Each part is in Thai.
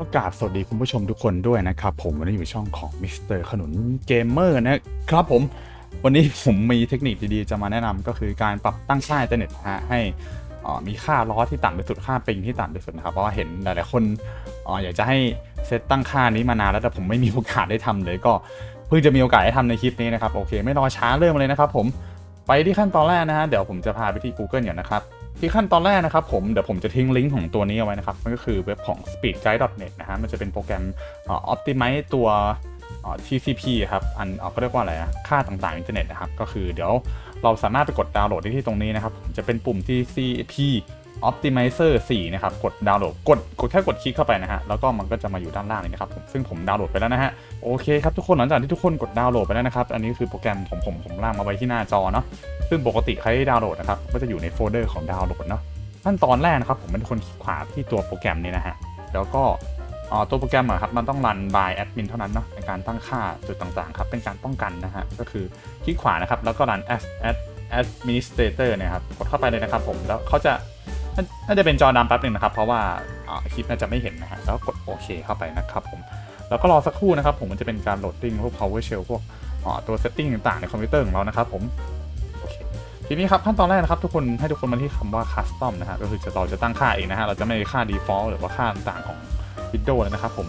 ประกาศสวัสดีคุณผู้ชมทุกคนด้วยนะครับ ผมวันนี้อยู่ช่องของมิสเตอร์ขนุนเกมเมอร์นะครับผมวันนี้ผมมีเทคนิคดีๆ จะมาแนะนำก็คือการปรับตั้งค่าอินเทอร์เน็ตนะฮะให้อ่อมีค่าล้อที่ต่ำที่สุดค่าปิงที่ต่ำที่สุดนะครับเพราะว่าเห็นหลายๆคนอ่ออยากจะให้เซตตั้งค่านี้มานานแล้วแต่ผมไม่มีโอกาสได้ทำเลยก็เพิ่งจะมีโอกาสได้ทำในคลิปนี้นะครับโอเค ไม่รอช้าเริ่มเลยนะครับ ผมไปที่ขั้นตอนแรกนะฮะเดี๋ยวผมจะพาไปที่ Google ก่อนนะครับ ที่ขั้นตอนแรกนะครับผมเดี๋ยวผมจะทิ้งลิงก์ของตัวนี้เอาไว้นะครับมันก็คือเว็บของ speedguide.net นะฮะมันจะเป็นโปรแกรมออ optimize ตัว TCP ครับอันเอ่อเขาเรียกว่าอะไรอะค่าต่างๆอินเทอร์เน็ตนะครับก็คือเดี๋ยวเราสามารถไปกดดาวน์โหลดได้ที่ตรงนี้นะครับจะเป็นปุ่ม TCP Optimizer 4 นะครับ กดดาวน์โหลด กดกดแค่กดคลิกเข้าไปนะฮะ แล้วก็มันก็จะมาอยู่ด้านล่างนี้นะครับ ซึ่งผมดาวน์โหลดไปแล้วนะฮะ โอเคครับทุกคนหลังจากที่ทุกคนกดดาวน์โหลดไปแล้วนะครับ อันนี้คือโปรแกรมของผมผมล่างมาไว้ที่หน้าจอเนาะ ซึ่งปกติใครดาวน์โหลดนะครับ ก็จะอยู่ในโฟลเดอร์ของดาวน์โหลดเนาะ ขั้นตอนแรกนะครับผมเป็นคนคลิกขวาที่ตัวโปรแกรมนี้นะฮะ แล้วก็อ่าตัวโปรแกรมอะครับมันต้องรัน by admin เท่านั้นเนาะในการตั้งค่าจุดต่างๆครับเป็นการป้องกันนะฮะก็คือคลิกขวานะครับแล้วก็รัน as as administrator เนะครับกดเข้าไปเลยนะครับผมแล้วเขาจะ น่าจะเป็นจอดำแป๊บหนึ่งนะครับ เพราะว่าคลิปน่าจะไม่เห็นนะฮะแล้วกดโอเคเข้าไปนะครับผมแล้วก็รอสักครู่นะครับ ผมมันจะเป็นการโหลดดิ้งพวก PowerShell พวกตัว setting ต่างๆ ในคอมพิวเตอร์ของเรานะครับผมโอเคทีนี้ครับขั้นตอนแรกนะครับทุกคนให้ทุกคนมาที่คำว่า custom นะฮะก็คือจะเราจะตั้งค่าเองนะฮะเราจะไม่ค่า default หรือว่าค่าต่างๆของ Windows เลยนะครับผม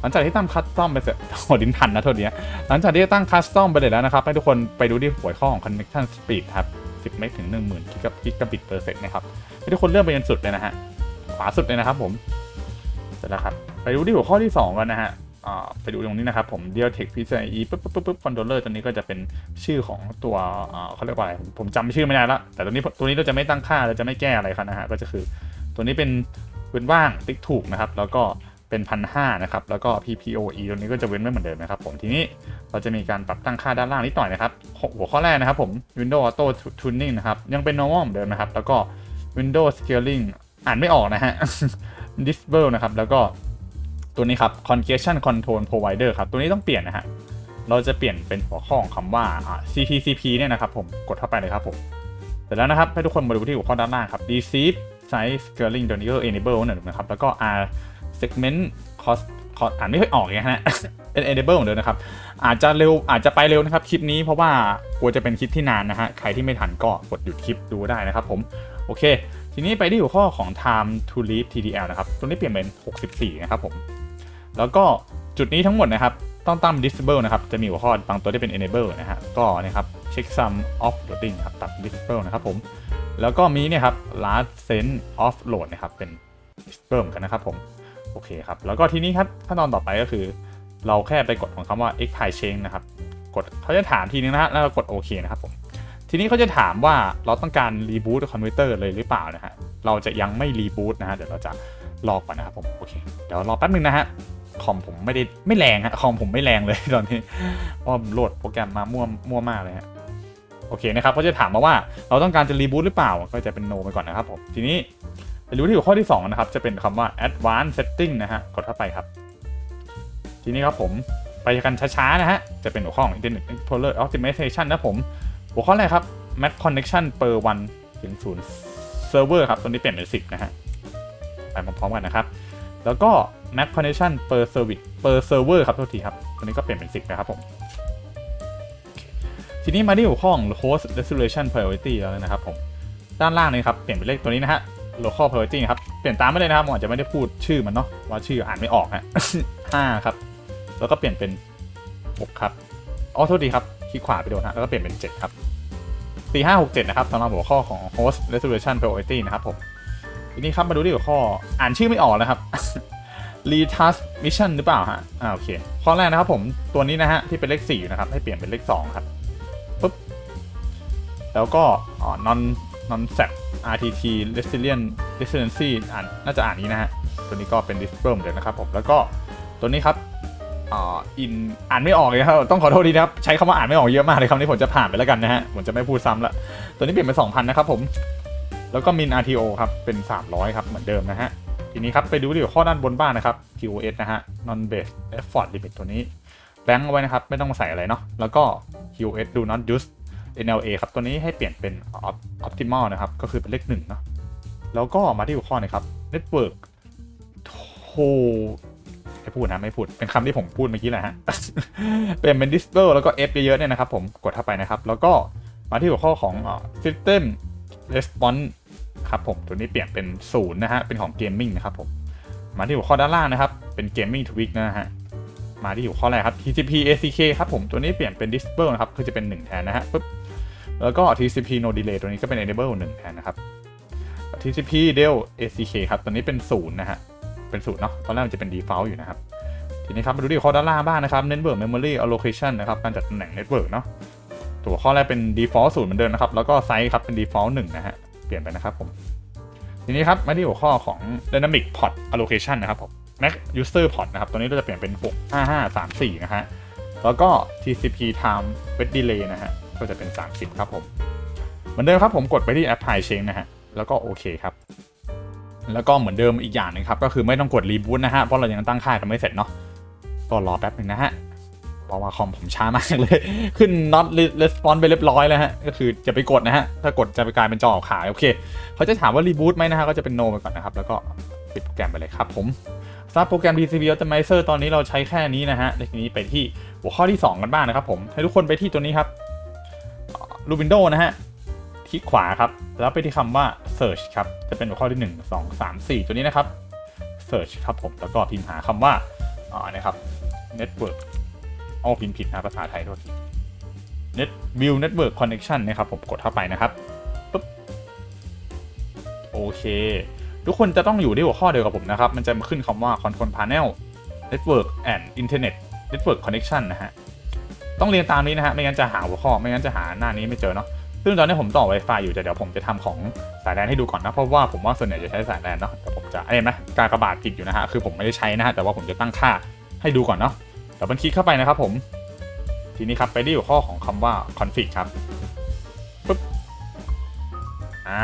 หลังจากที่ตั้ง custom ไปเสร็จโอ้ดินทันนะโทษทีนะหลังจากที่ตั้ง custom ไปเลยแล้วนะครับให้ทุกคนไปดูที่หัวข้อของ connection speed ครับ 10 เมกถึง 10,000 กิกะกิกะบิต per second นะครับให้ทุกคนเลื่อนไปจนสุดเลยนะฮะ ขวาสุดเลยนะครับผม เสร็จแล้วครับ ไปดูที่หัวข้อที่ 2 กันนะฮะไปดูตรงนี้นะครับผม d e a l t e c h PCIe ปุ๊บปุ๊บปุ๊บปุ๊บ controller ตัวนี้ก็จะเป็นชื่อของตัวเขาเรียกว่าอะไรผมจำชื่อไม่ได้ละ แต่ตัวนี้ตัวนี้เราจะไม่ตั้งค่าเราจะไม่แก้อะไรครับนะฮะ ก็จะคือตัวนี้เป็นเว้นว่างติ๊กถูกนะครับ แล้วก็ เป็นพันห้านะครับ แล้วก็ PPOE ตัวนี้ก็จะเว้นไว้เหมือนเดิมนะครับผมทีนี้เราจะมีการปรับตั้งค่าด้านล่างนิดหน่อยนะครับ หัวข้อแรกนะครับผม Windows Auto Tuning นะครับ ยังเป็น normal เหมือนเดิมนะครับ แล้วก็ Windows Scaling อ่านไม่ออกนะฮะ Disable นะครับ แล้วก็ตัวนี้ครับ Congestion Control Provider ครับ ตัวนี้ต้องเปลี่ยนนะฮะเราจะเปลี่ยนเป็นหัวข้อของคำว่า CTCP เนี่ยนะครับผมกดเข้าไปเลยครับผมเสร็จแล้วนะครับให้ทุกคนมาดูที่หัวข้อด้านล่างครับ Receive Size Scaling ตัวนี้ก็ Enable หนึ่งนะครับแล้วก็ R Segment Cost Cost อ่านไม่ค่อยออกอย่างเงี้ยฮะเป็น Enable เหมือนเดิมนะครับ อาจจะเร็วอาจจะไปเร็วนะครับคลิปนี้เพราะว่ากลัวจะเป็นคลิปที่นานนะฮะ ใครที่ไม่ทันก็กดหยุดคลิปดูได้นะครับผม โอเค ทีนี้ไปที่หัวข้อของ time to leave TTL นะครับ ตัวนี้เปลี่ยนเป็น 64 นะครับผม แล้วก็จุดนี้ทั้งหมดนะครับต้องตั้ง disable นะครับ จะมีหัวข้อบางตัวที่เป็น enable นะฮะ ก็นะครับ check sum off loading ครับตัด disable นะครับผม แล้วก็มีเนี่ยครับ last send off load นะครับเป็น disable เหมือนกันนะครับผม โอเคครับ แล้วก็ทีนี้ครับขั้นตอนต่อไปก็คือ เราแค่ไปกดของคำว่า x p i change นะครับ กดเขาจะถามทีนึงนะฮะแล้วเรากดโอเคนะครับผม ทีนี้เขาจะถามว่าเราต้องการรีบูตคอมพิวเตอร์เลยหรือเปล่านะฮะ เราจะยังไม่รีบูตนะฮะ เดี๋ยวเราจะรอก่อนนะครับผม โอเค เดี๋ยวรอแป๊บนึงนะฮะ คอมผมไม่ได้ไม่แรงฮะ คอมผมไม่แรงเลยตอนนี้เพราะผมโหลดโปรแกรมมามั่วมั่วมากเลยฮะโอเคนะครับเขาจะถามมาว่าเราต้องการจะรีบูตหรือเปล่า ก็จะเป็น no ไปก่อนนะครับผม ทีนี้ ไปดูที่หัวข้อที่สองนะครับ จะเป็นคำว่า advanced setting นะฮะ กดเข้าไปครับ ทีนี้ครับผมไปกันช้าๆ นะฮะ จะเป็นหัวข้อของ Internet Explorer Optimization นะผม หัวข้อแรกครับ Mac Connection per 1ถึง0 Server ครับ ตัวนี้เปลี่ยนเป็น 10 นะฮะ ไปพร้อมๆกันนะครับ แล้วก็ Mac Connection per Service per Server ครับโทษทีครับ ตัวนี้ก็เปลี่ยนเป็น 10 นะครับผม ทีนี้มาที่หัวข้อของ Host Resolution Priority แล้วนะครับผม ด้านล่างนี้ครับ เปลี่ยนเป็นเลขตัวนี้นะฮะ local priority นะครับ เปลี่ยนตามไปเลยนะครับผมอาจจะไม่ได้พูดชื่อมันเนาะว่าชื่ออ่านไม่ออกฮะ5ครับ แล้วก็เปลี่ยนเป็น6ครับอ๋อโทษทีครับคลิกขวาไปโดนฮะแล้วก็เปลี่ยนเป็น7ครับ4 5 6 7นะครับสำหรับหัวข้อของ host resolution priority นะครับผมทีนี้ครับมาดูที่หัวข้ออ่านชื่อไม่ออกนะครับ retask mission หรือเปล่าฮะอ่าโอเค ข้อแรกนะครับผมตัวนี้นะฮะที่เป็นเลข4อยู่นะครับให้เปลี่ยนเป็นเลข2ครับปุ๊บแล้วก็ อ๋อ non non sap RTT resilient resiliency อ่านน่าจะอ่านนี้นะฮะ ตัวนี้ก็เป็น disable เหมือนเดิมนะครับผม แล้วก็ตัวนี้ครับอออินอ่านไม่ออกเลยครับ ต้องขอโทษดีนะครับ ใช้คำว่าอ่านไม่ออกเยอะมากเลยคำนี้ผมจะผ่านไปแล้วกันนะฮะ ผมจะไม่พูดซ้ำละ ตัวนี้เปลี่ยนเป็น2,000 นะครับผม แล้วก็มิน RTO ครับ เป็น 300 ครับ เหมือนเดิมนะฮะ ทีนี้ครับ ไปดูที่ข้อด้านบนบ้านนะครับ QoS นะฮะ non base effort limit ตัวนี้แบงค์เอาไว้นะครับ ไม่ต้องใส่อะไรเนาะ แล้วก็ QoS do not use NLA ครับ ตัวนี้ให้เปลี่ยนเป็น optimal นะครับ ก็คือเป็นเลขหนึ่งเนาะแล้วก็มาที่หัวข้อนะครับ network to ไม่พูดนะไม่พูด เป็นคำที่ผมพูดเมื่อกี้แหละฮะ เปลี่ยนเป็น disable แล้วก็ f เยอะๆเนี่ยนะครับผมกดเข้าไปนะครับ แล้วก็มาที่หัวข้อของ system response ครับผมตัวนี้เปลี่ยนเป็นศูนย์นะฮะ เป็นของ gaming นะครับผมมาที่หัวข้อด้านล่างนะครับ เป็น gaming tweak นะฮะมาที่หัวข้อแรกครับ TCP ACK ครับผม ตัวนี้เปลี่ยนเป็น disable นะครับ คือจะเป็น 1 แทนนะฮะปึ๊บ แล้วก็ TCP no delay ตัวนี้ก็เป็น enable 1แทนนะครับ TCP del ACK ครับ ตัวนี้เป็นศูนย์นะฮะ เป็นศูนย์เนาะ ตอนแรกมันจะเป็น default อยู่นะครับ ทีนี้ครับมาดูที่ข้อด้านล่างบ้างนะครับ Network Memory Allocation นะครับ การจัดตำแหน่ง Network เนาะ ตัวข้อแรกเป็น default ศูนย์เหมือนเดิมนะครับ แล้วก็ไซส์ครับเป็น default 1นะฮะ เปลี่ยนไปนะครับผม ทีนี้ครับมาที่หัวข้อของ Dynamic Port Allocation นะครับผม Mac User Port นะครับ ตัวนี้เราจะเปลี่ยนเป็น 65534 นะฮะ แล้วก็ TCP Time Wait Delay นะฮะ ก็จะเป็น 30 ครับผมเหมือนเดิมครับผมกดไปที่ Apply Change นะฮะแล้วก็โอเคครับแล้วก็เหมือนเดิมอีกอย่างหนึงครับก็คือไม่ต้องกด Reboot นะฮะเพราะเรายังตั้งค่ากันไม่เสร็จเนาะก็รอแป๊บหนึ่งนะฮะเพราะว่าคอมผมช้ามากเลย ขึ้น not response ไปเรียบร้อยแล้วฮะ ก็คือจะไปกดนะฮะ ถ้ากดจะไปกลายเป็นจอขายโอเค เขาจะถามว่า reboot ไหมนะฮะ ก็จะเป็น no ไปก่อนนะครับ แล้วก็ปิดโปรแกรมไปเลยครับผมสำหรับโปรแกรม PCB Optimizer ตอนนี้เราใช้แค่นี้นะฮะในทีนี้ไปที่หัวข้อที่ 2 กันบ้างนะครับผม ให้ทุกคนไปที่ตัวนี้ครับ รูวินโดนะฮะคลิกขวาครับ แล้วไปที่คำว่า search ครับ จะเป็นหัวข้อที่ 1 2 3 4 ตัวนี้นะครับ search ครับผม แล้วก็พิมพ์หาคำว่าอ่านะครับ network อ้อพิมพ์ผิดนะภาษาไทยโทษที net view network connection นะครับผมกดเข้าไปนะครับปุ๊บโอเคทุกคนจะต้องอยู่ที่หัวข้อเดียวกับผมนะครับ มันจะมาขึ้นคำว่า control panel network and internet network connection นะฮะ ต้องเรียนตามนี้นะฮะไม่งั้นจะหาหัวข้อไม่งั้นจะหาหน้านี้ไม่เจอเนาะซึ่งตอนนี้ผมต่อ Wi-Fi อยู่แต่เดี๋ยวผมจะทำของสายแลนให้ดูก่อนนะเพราะว่าผมว่าส่วนใหญ่จะใช้สายแลนเนาะแต่ผมจะเอ้ยเห็นไหมการกระบาดผิดอยู่นะฮะคือผมไม่ได้ใช้นะฮะแต่ว่าผมจะตั้งค่าให้ดูก่อนเนาะเดี๋ยวมันคลิกเข้าไปนะครับผม ทีนี้ครับไปที่หัวข้อของคำว่า config ครับปุ๊บอ่า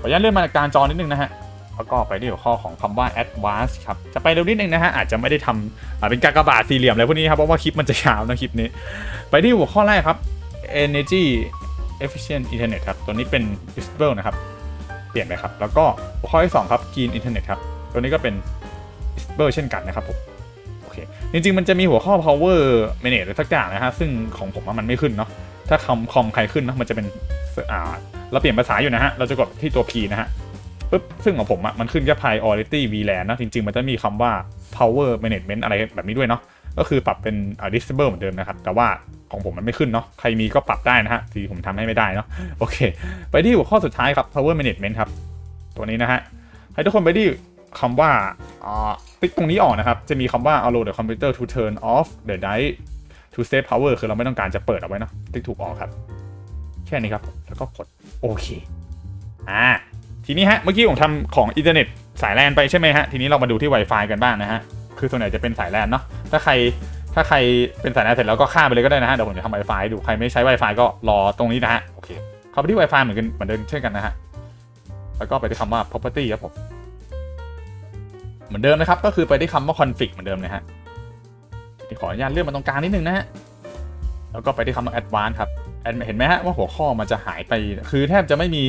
ขออนุญาตเลื่อนมาการจอนิดนึงนะฮะ แล้วก็ไปที่หัวข้อของคำว่า advanced ครับ จะไปเร็วนิดนึงนะฮะ อาจจะไม่ได้ทำอ่าเป็นกากบาทสี่เหลี่ยมอะไรพวกนี้ครับ เพราะว่าคลิปมันจะยาวนะคลิปนี้ ไปที่หัวข้อแรกครับ energy efficient internet ครับ ตัวนี้เป็น disable นะครับ เปลี่ยนไปครับ แล้วก็หัวข้อที่สองครับ green internet ครับ ตัวนี้ก็เป็น disable เช่นกันนะครับผมโอเค จริงๆ มันจะมีหัวข้อ power manage อะไรสักอย่างนะฮะ ซึ่งของผมว่ามันไม่ขึ้นเนาะ ถ้าคอมคอมใครขึ้นเนาะ มันจะเป็น อ่า เราเปลี่ยนภาษาอยู่นะฮะ เราจะกดที่ตัว P นะฮะ ปึ๊บซึ่งของผมอะมันขึ้นแค่ priority VLAN นะจริงๆ มันจะมีคำว่า power management อะไรแบบนี้ด้วยเนาะก็คือปรับเป็น disable เหมือนเดิมนะครับ แต่ว่าของผมมันไม่ขึ้นเนาะใครมีก็ปรับได้นะฮะที่ผมทำให้ไม่ได้เนาะโอเค ไปที่หัวข้อสุดท้ายครับ power management ครับ ตัวนี้นะฮะให้ทุกคนไปที่คำว่าติ๊กตรงนี้ออกนะครับ จะมีคำว่า allow the computer to turn off the drive to save power คือเราไม่ต้องการจะเปิดเอาไว้เนาะติ๊กถูกออกครับ แค่นี้ครับ แล้วก็กดโอเค อ่า ทีนี้ฮะ เมื่อกี้ผมทำของอินเทอร์เน็ตสายแลนไปใช่ไหมฮะ ทีนี้เรามาดูที่ Wi-Fi กันบ้างนะฮะ คือส่วนใหญ่จะเป็นสายแลนเนาะ ถ้าใครถ้าใครเป็นสายแลนเสร็จแล้วก็ข้ามไปเลยก็ได้นะฮะ เดี๋ยวผมจะทำ Wi-Fi ดู ใครไม่ใช้ Wi-Fi ก็รอตรงนี้นะฮะ โอเค เข้าไปที่ Wi-Fi เหมือนกันเหมือนเดิมเช่นกันนะฮะ แล้วก็ไปที่คำว่า property ครับผม เหมือนเดิมนะครับ ก็คือไปที่คำว่า config เหมือนเดิมนะฮะที่ขออนุญาตเลื่อนมาตรงกลางนิดนึงนะฮะ แล้วก็ไปที่คำว่า advanced ครับเห็นไหมฮะว่าหัวข้อมันจะหายไป คือแทบจะไม่มี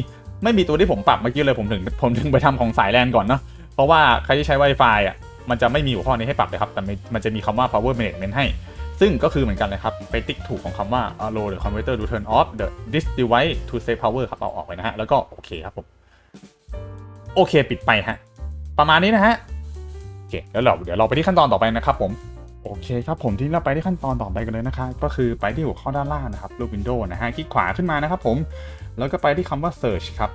ไม่มีตัวที่ผมปรับเมื่อกี้เลยผมถึงผมถึงไปทำของสายแลนก่อนเนาะเพราะว่าใครที่ใช้ Wi-Fi อะมันจะไม่มีหัวข้อนี้ให้ปรับเลยครับ แต่มันจะมีคำว่า power management ให้ ซึ่งก็คือเหมือนกันเลยครับ ไปติ๊กถูกของคำว่า allow the computer to turn off the this device to save power ครับเอาออกไปนะฮะ แล้วก็โอเคครับผม โอเคปิดไปฮะ ประมาณนี้นะฮะ โอเค แล้วเราเดี๋ยวเราไปที่ขั้นตอนต่อไปนะครับผม โอเคครับผมที่เราไปที่ขั้นตอนต่อไปกันเลยนะครับก็คือไปที่หัวข้อด้านล่างนะครับรูปวินโดว์นะฮะคลิกขวาขึ้นมานะครับผมแล้วก็ไปที่คำว่า search ครับ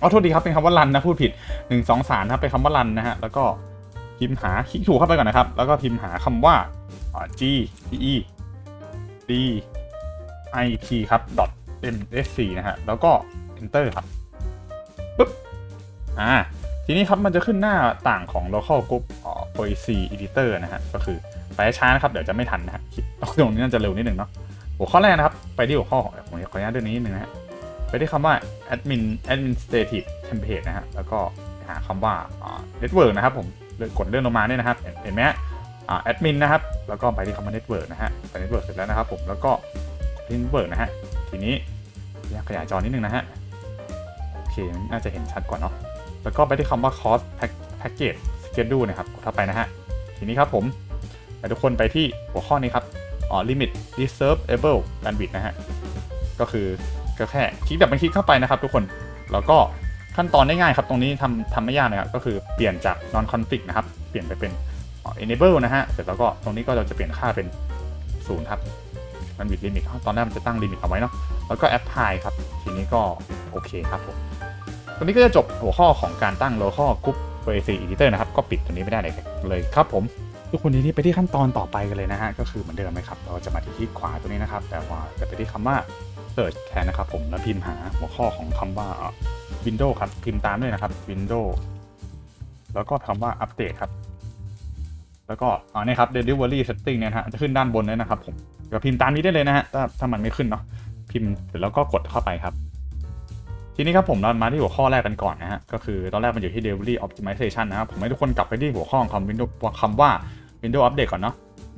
อ๋อโทษดีครับเป็นคำว่า run นะพูดผิด 1 2 3ครับเป็นคำว่า run นะฮะแล้วก็พิมพ์หาคลิกถูกเข้าไปก่อนนะครับ แล้วก็พิมพ์หาคำว่าอ่า g e d i t ครับ dot msc นะฮะแล้วก็ enter ครับปึ๊บอ่าทีนี้ครับมันจะขึ้นหน้าต่างของ local group poecy editor นะฮะก็คือ ไปช้านะครับเดี๋ยวจะไม่ทันนะฮะคลิปตรงนี้น่าจะเร็วนิดหนึ่งเนาะหัวข้อแรกนะครับ ไปที่หัวข้อของผมขออนุญาตเรื่องนี้นิดนึงนะฮะไปที่คำว่า admin administrative template นะฮะแล้วก็หาคำว่า network นะครับผมเลือนกดเลื่อนลงมาเนี่ยนะครับเห็นไหมฮะอ่า admin นะครับ แล้วก็ไปที่คำว่า network นะฮะไป network เสร็จแล้วนะครับผมแล้วก็ที่ network นะฮะทีนี้ขยายจอนิดนึงนะฮะโอเคน่าจะเห็นชัดกว่าเนาะแล้วก็ไปที่คำว่า cost pack- package schedule นะครับกดเข้าไปนะฮะทีนี้ครับผม ทุกคนไปที่หัวข้อนี้ครับอ๋อ limit reservable bandwidth นะฮะ ก็คือก็แค่คลิกแบบเป็นคลิกเข้าไปนะครับทุกคน แล้วก็ขั้นตอนได้ง่ายครับ ตรงนี้ทำทำไม่ยากนะครับ ก็คือเปลี่ยนจาก non config นะครับ เปลี่ยนไปเป็น enable นะฮะ เสร็จแล้วก็ตรงนี้ก็เราจะเปลี่ยนค่าเป็นศูนย์ครับ มันบิดลิมิตตอนแรกมันจะตั้งลิมิตเอาไว้เนาะ แล้วก็ apply ครับ ทีนี้ก็โอเคครับผม ตรงนี้ก็จะจบหัวข้อของการตั้ง local group VAC editor นะครับ ก็ปิดตัวนี้ไม่ได้เลยเลยครับผม ทุกคนทีนี้ไปที่ขั้นตอนต่อไปกันเลยนะฮะก็คือเหมือนเดิมเลยครับ เราจะมาที่คลิกขวาตัวนี้นะครับ แต่ว่าจะไปที่คำว่า search แทนนะครับผมแล้วพิมพ์หาหัวข้อของคำว่า Windows ครับพิมพ์ตามด้วยนะครับ Windows แล้วก็คำว่า update ครับ แล้วก็อ๋อนี่ครับ delivery setting เนี่ยฮะจะขึ้นด้านบนเลยนะครับผมก็พิมพ์ตามนี้ได้เลยนะฮะถ้าถ้ามันไม่ขึ้นเนาะพิมพ์เสร็จแล้วก็กดเข้าไปครับ ทีนี้ครับผมเรามาที่หัวข้อแรกกันก่อนนะฮะก็คือตอนแรกมันอยู่ที่ delivery optimization นะครับผมให้ทุกคนกลับไปที่หัวข้อของคำ Windows คำว่า Windows Update ก่อนเนาะ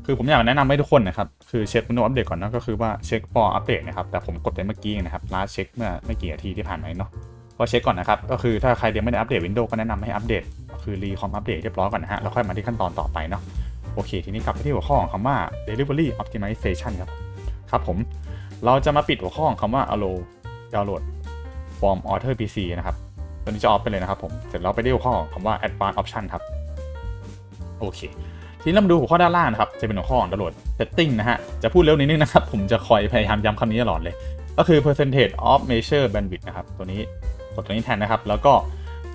คือผมอยากแนะนำให้ทุกคนนะครับ คือเช็ค Windows Update ก่อนเนาะก็คือว่าเช็ค for update นะครับ แต่ผมกดไปเมื่อกี้นะครับ last เช็คเมื่อไม่กี่นาทีที่ผ่านมาเนาะก็เช็คก่อนนะครับ ก็คือถ้าใครยังไม่ได้อัปเดต Windows ก็แนะนำให้อัปเดต คือรีคอมอัปเดตเรียบร้อยก่อนนะฮะแล้วค่อยมาที่ขั้นตอนต่อไปเนาะโอเค ทีนี้กลับไปที่หัวข้อของคำว่า delivery optimization ครับครับผมเราจะมาปิดหัวข้อของคำว่า allow download from author pc นะครับตัวนี้จะออฟไปเลยนะครับผม เสร็จแล้วไปที่หัวข้อของคำว่า advanced option ครับ โอเค ทีนี้เรามาดูหัวข้อด้านล่างนะครับ จะเป็นหัวข้อของ download setting นะฮะ จะพูดเร็วนิดนึงนะครับ ผมจะคอยพยายามย้ำคำนี้ตลอดเลย ก็คือ percentage of measure bandwidth นะครับ ตัวนี้กดตัวนี้แทนนะครับ แล้วก็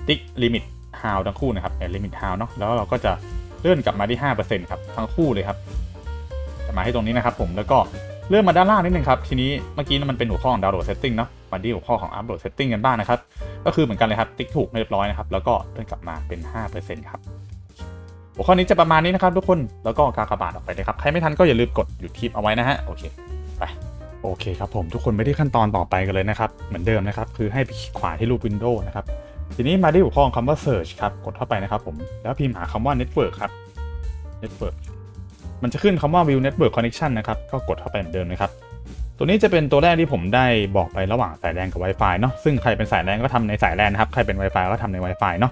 ติ๊ก limit how ทั้งคู่นะครับแต่ limit how เนาะ แล้วเราก็จะเลื่อนกลับมาที่ 5%ครับ ทั้งคู่เลยครับจะมาให้ตรงนี้นะครับผม แล้วก็เลื่อนมาด้านล่างนิดนึงครับ ทีนี้เมื่อกี้มันเป็นหัวข้อของ download setting เนาะ มาที่หัวข้อของ upload setting กันบ้างนะครับ ก็คือเหมือนกันเลยครับ ติ๊กถูกเรียบร้อยนะครับ แล้วก็เลื่อนกลับมาเป็น 5%ครับ หัวข้อนี้จะประมาณนี้นะครับทุกคน แล้วก็กากบาทออกไปเลยครับ ใครไม่ทันก็อย่าลืมกดหยุดคลิปเอาไว้นะฮะ โอเค ไป โอเคครับผมทุกคนไปที่ขั้นตอนต่อไปกันเลยนะครับ เหมือนเดิมนะครับ คือให้ไปคลิกขวาที่รูป Windows นะครับ ทีนี้มาที่หัวข้อของคำว่า search ครับ กดเข้าไปนะครับผม แล้วพิมพ์หาคำว่า network ครับ network มันจะขึ้นคำว่า view network connection นะครับ ก็กดเข้าไปเหมือนเดิมนะครับตัวนี้จะเป็นตัวแรกที่ผมได้บอกไประหว่างสายแลนกับ Wi-Fi เนาะซึ่งใครเป็นสายแลนก็ทำในสายแลนนะครับ ใครเป็น Wi-Fi ก็ทำใน Wi-Fi เนาะ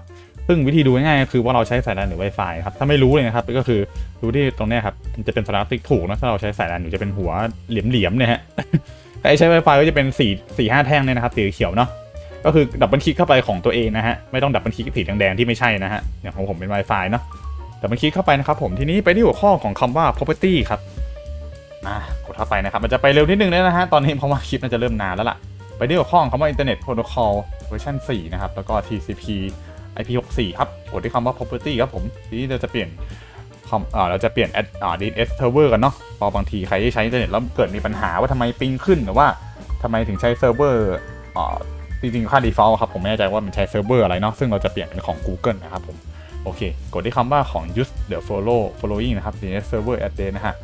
ซึ่งวิธีดูง่ายๆก็คือว่าเราใช้สายแลนหรือ Wi-Fi ครับ ถ้าไม่รู้เลยนะครับ ก็คือดูที่ตรงนี้ครับ จะเป็นสลักติ๊กถูกนะ ถ้าเราใช้สายแลนอยู่จะเป็นหัวเหลี่ยมๆเนี่ยฮะใครใช้ Wi-Fi ก็จะเป็น4 4 5แท่งเนี่ยนะครับ สีเขียวเนาะ ก็คือดับเบิลคลิกเข้าไปของตัวเองนะฮะ ไม่ต้องดับเบิลคลิกสีแดงๆที่ไม่ใช่นะฮะ อย่างของผมเป็น Wi-Fi เนาะ ดับเบิลคลิกเข้าไปนะครับ ผม ทีนี้ไปที่หัวข้อของคำว่า property ครับอ่ากดเข้าไปนะครับ มันจะไปเร็วนิดนึงเลยนะฮะ ตอนนี้เพราะว่าคลิปน่าจะเริ่มนานแล้วล่ะ ไปที่หัวข้อของคำว่า Internet Protocol เวอร์ชัน4นะครับ แล้วก็ TCP IP64 ครับ กดที่คำว่า property ครับผม ทีนี้เราจะเปลี่ยนคำอ่าเราจะเปลี่ยน ad อ่า DNS server กันเนาะพอบางทีใครที่ใช้อินเทอร์เน็ตแล้วเกิดมีปัญหาว่าทำไมปิงขึ้นหรือว่าทำไมถึงใช้เซิร์ฟเวอร์อ่าจริงๆ ค่า default ครับ ผมไม่แน่ใจว่ามันใช้เซิร์ฟเวอร์อะไรเนาะ ซึ่งเราจะเปลี่ยนเป็นของ Google นะครับผม โอเค กดที่คำว่าของ use the follow following นะครับ DNS server address นะฮะ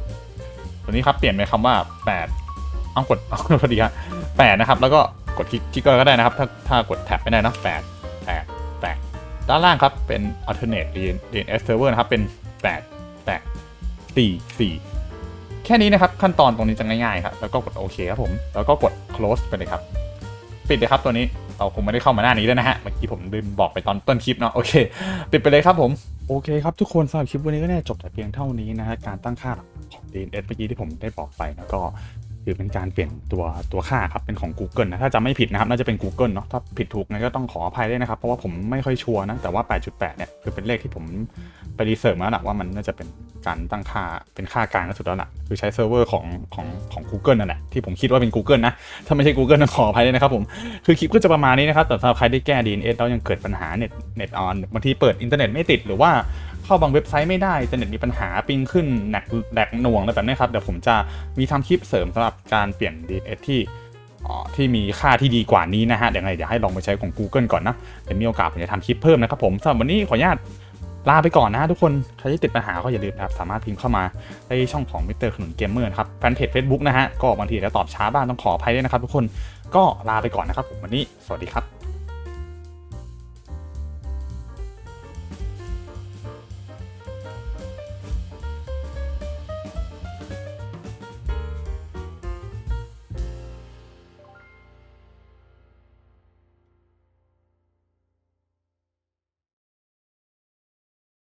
ตัวนี้ครับเปลี่ยนเป็นคำว่า 8 เอากดเอาพอดีครับ8นะครับ แล้วก็กดคลิกคลิกก็ได้นะครับ ถ้าถ้ากดแท็บไม่ได้นะ8 8 8 ด้านล่างครับเป็น alternate DNS server นะครับ เป็น8 8 4 4แค่นี้นะครับ ขั้นตอนตรงนี้จะง่ายๆครับ แล้วก็กดโอเคครับผม แล้วก็กด close ไปเลยครับ ปิดเลยครับตัวนี้เราคงไม่ได้เข้ามาหน้านี้แล้วนะฮะ เมื่อกี้ผมลืมบอกไปตอนต้นคลิปเนาะ โอเค ปิดไปเลยครับผม โอเคครับทุกคนสำหรับคลิปวันนี้ก็น่าจะจบแต่เพียงเท่านี้นะฮะ การตั้งค่าของ DNS เมื่อกี้ที่ผมได้บอกไปนะก็ คือเป็นการเปลี่ยนตัวตัวค่าครับเป็นของ Google นะถ้าจำไม่ผิดนะครับน่าจะเป็น Google เนาะถ้าผิดถูกงั้นก็ต้องขออภัยด้วยนะครับ เพราะว่าผมไม่ค่อยชัวร์นะ แต่ว่า 8.8 เนี่ยคือเป็นเลขที่ผมไปรีเสิร์ชมาแล้วล่ะว่ามันน่าจะเป็นการตั้งค่าเป็นค่ากลางที่สุดแล้วล่ะคือใช้เซิร์ฟเวอร์ของของของ Google นั่นแหละที่ผมคิดว่าเป็น Google นะถ้าไม่ใช่ Google ต้องขออภัยด้วยนะครับผมคือคลิปก็จะประมาณนี้นะครับแต่สำหรับใครที่แก้ DNS แล้วยังเกิดปัญหาเน็ตเน็ตออนบางทีเปิดอินเทอร์เน็ตไม่ติดหรือว่า เข้าบางเว็บไซต์ไม่ได้อินเทอร์เน็ตมีปัญหาปิงขึ้นแหนกแหลกหน่วงอะไรแบบนี้ครับเดี๋ยวผมจะมีทำคลิปเสริมสำหรับการเปลี่ยน DNS ที่ที่มีค่าที่ดีกว่านี้นะฮะเดี๋ยวไงเดี๋ยวให้ลองไปใช้ของ Google ก่อนนะเดี๋ยวมีโอกาสผมจะทำคลิปเพิ่มนะครับผมสำหรับวันนี้ขออนุญาตลาไปก่อนนะฮะทุกคนใครที่ติดปัญหาก็อย่าลืมนะครับ สามารถพิมพ์เข้ามาในช่องของมิสเตอร์ขนุนเกมเมอร์นะครับแฟนเพจ Facebook นะฮะ ก็บางทีจะตอบช้าบ้างต้องขออภัยด้วยนะครับทุกคนก็ลาไปก่อนนะครับผมวันนี้ สวัสดีครับ